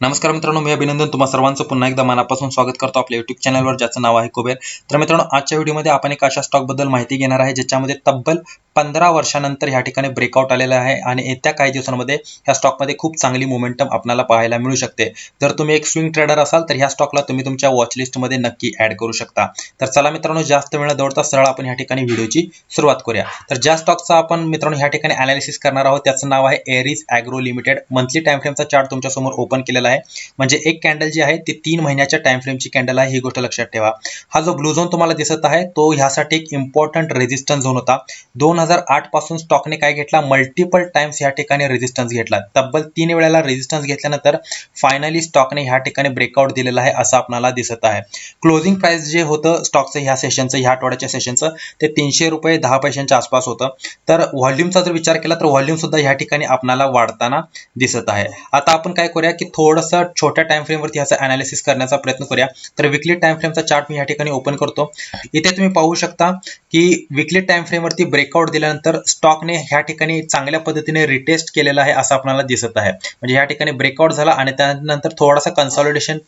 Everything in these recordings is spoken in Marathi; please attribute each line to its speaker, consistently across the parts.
Speaker 1: नमस्कार मित्रांनो मी अभिनंदन. तुम्हाला सर्वांचं पुन्हा एकदा मनापासून स्वागत करतो आपल्या युट्यूब चॅनलवर ज्याचं नाव आहे कुबेर. तर मित्रांनो आजच्या व्हिडिओमध्ये आपण एक अशा स्टॉकबद्दल माहिती घेणार आहे ज्याच्यामध्ये तब्बल पंधरा वर्षानंतर ह्या ठिकाणी ब्रेकआउट आलेला आहे आणि येत्या काही दिवसांमध्ये ह्या स्टॉकमध्ये खूप चांगली मोमेंटम आपल्याला पाहायला मिळू शकते. जर तुम्ही एक स्विंग ट्रेडर असाल तर ह्या स्टॉकला तुम्ही तुमच्या वॉच लिस्टमध्ये नक्की ऍड करू शकता. तर चला मित्रांनो जास्त वेळ दौडता सरळ आपण ह्या ठिकाणी व्हिडिओची सुरुवात करूया. तर ज्या स्टॉकचा आपण मित्रांनो ह्या ठिकाणी अनालिसिस करणार आहोत त्याचं नाव आहे Aries Agro Limited monthly time फ्रेमचा chart तुमच्यासमोर ओपन केलेला आहे. म्हणजे एक कॅन्डल जी आहे ती तीन महिन्याच्या टाइम फ्रेमची कॅन्डल आहे ही गोष्ट लक्षात ठेवा. हा जो ब्लू झोन तुम्हाला दिसत आहे तो ह्यासाठी एक इम्पॉर्टंट रेजिस्टन्स झोन होता. दोन हजार आठपासून स्टॉकने काय घेतला? मल्टिपल टाइम्स या ठिकाणी रेजिस्टन्स घेतला. तब्बल तीन वेळेला रेजिस्टन्स घेतल्यानंतर फायनली स्टॉकने ह्या ठिकाणी ब्रेकआउट दिलेला आहे असं आपल्याला दिसत आहे. क्लोजिंग प्राइस जे होतं स्टॉकचं ह्या सेशनचं ह्या आठवड्याच्या सेशनचं ते तीनशे रुपये दहा पैशांच्या आसपास होतं. तर व्हॉल्यूमचा जर विचार केला तर व्हॉल्यूम सुद्धा ह्या ठिकाणी आपल्याला वाढताना दिसत आहे. आता आपण काय करूया की थोडंसं छोट्या टाइम फ्रेमवरती ह्याचा अनालिसिस करण्याचा प्रयत्न करूया. तर विकली टाइम फ्रेमचा चार्ट मी या ठिकाणी ओपन करतो. इथे तुम्ही पाहू शकता की विकली टाइम फ्रेमवरती ब्रेकआउट दिल्यानंतर स्टॉकने ह्या ठिकाणी चांगल्या पद्धतीने रिटेस्ट केलेला आहे असं आपल्याला दिसत आहे. म्हणजे ह्या ठिकाणी ब्रेकआउट झाला आणि त्यानंतर थोडासा कन्सॉलिडेशन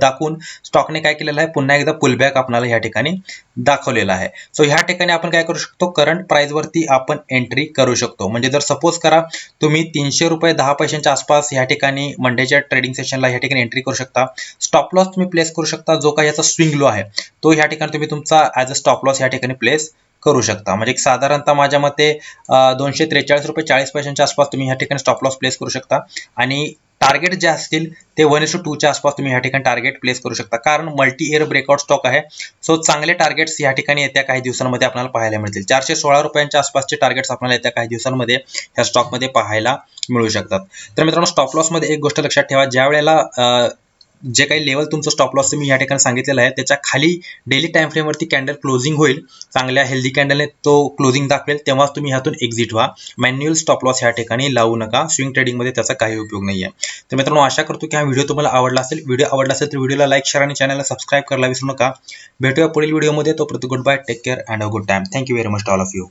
Speaker 1: दाखवून स्टॉकने काय केलेलं आहे पुन्हा एकदा पुलबॅक आपल्याला ह्या ठिकाणी दाखवलेला आहे. सो ह्या ठिकाणी आपण काय करू शकतो? करंट प्राइसवरती आपण एंट्री करू शकतो. म्हणजे जर सपोज करा तुम्ही तीनशे रुपये दहा पैशांच्या आसपास ह्या ठिकाणी मंडेच्या ट्रेडिंग सेशनला ह्या ठिकाणी एंट्री करू शकता. स्टॉप लॉस तुम्ही प्लेस करू शकता जो काही याचा स्विंग लो आहे तो ह्या ठिकाणी तुम्ही तुमचा ॲज अ स्टॉप लॉस ह्या ठिकाणी प्लेस करू शकता. म्हणजे साधारणतः माझ्या मते दोनशे त्रेचाळीस रुपये चाळीस पैशांच्या आसपास तुम्ही ह्या ठिकाणी स्टॉप लॉस प्लेस करू शकता. आणि टार्गेट जे असतील ते वन टू टूच्या आसपास तुम्ही ह्या ठिकाणी टार्गेट प्लेस करू शकता. कारण मल्टी इयर ब्रेकआउट स्टॉक आहे. सो चांगले टार्गेट्स या ठिकाणी येत्या काही दिवसांमध्ये आपल्याला पाहायला मिळतील. चारशे सोळा रुपयांच्या आसपासचे टार्गेट्स आपल्याला येत्या काही दिवसांमध्ये ह्या स्टॉकमध्ये पाहायला मिळू शकतात. तर मित्रांनो स्टॉप लॉसमध्ये एक गोष्ट लक्षात ठेवा. ज्या वेळेला जे काही लेवल तुमचं स्टॉप लॉसचं मी या ठिकाणी सांगितलेलं आहे त्याच्याखाली डेली टाइम फ्रेमवरती कॅन्डल क्लोजिंग होईल. चांगल्या हेल्दी कॅन्डलने तो क्लोजिंग दाखवेल तेव्हाच तुम्ही ह्यातून एक्झिट व्हा. मॅन्युअल स्टॉप लॉस ह्या ठिकाणी लावू नका. स्विंग ट्रेडिंगमध्ये त्याचा काही उपयोग नाही आहे तर मित्रांनो आशा करतो की हा व्हिडिओ तुम्हाला आवडला असेल. व्हिडिओ आवडला असेल तर व्हिडिओला लाईक शेअर आणि चॅनलला सबस्क्राईब करायला विसरू नका. भेटूया पुढील व्हिडिओमध्ये तो प्रति good bye take care and a good time thank you very much all of you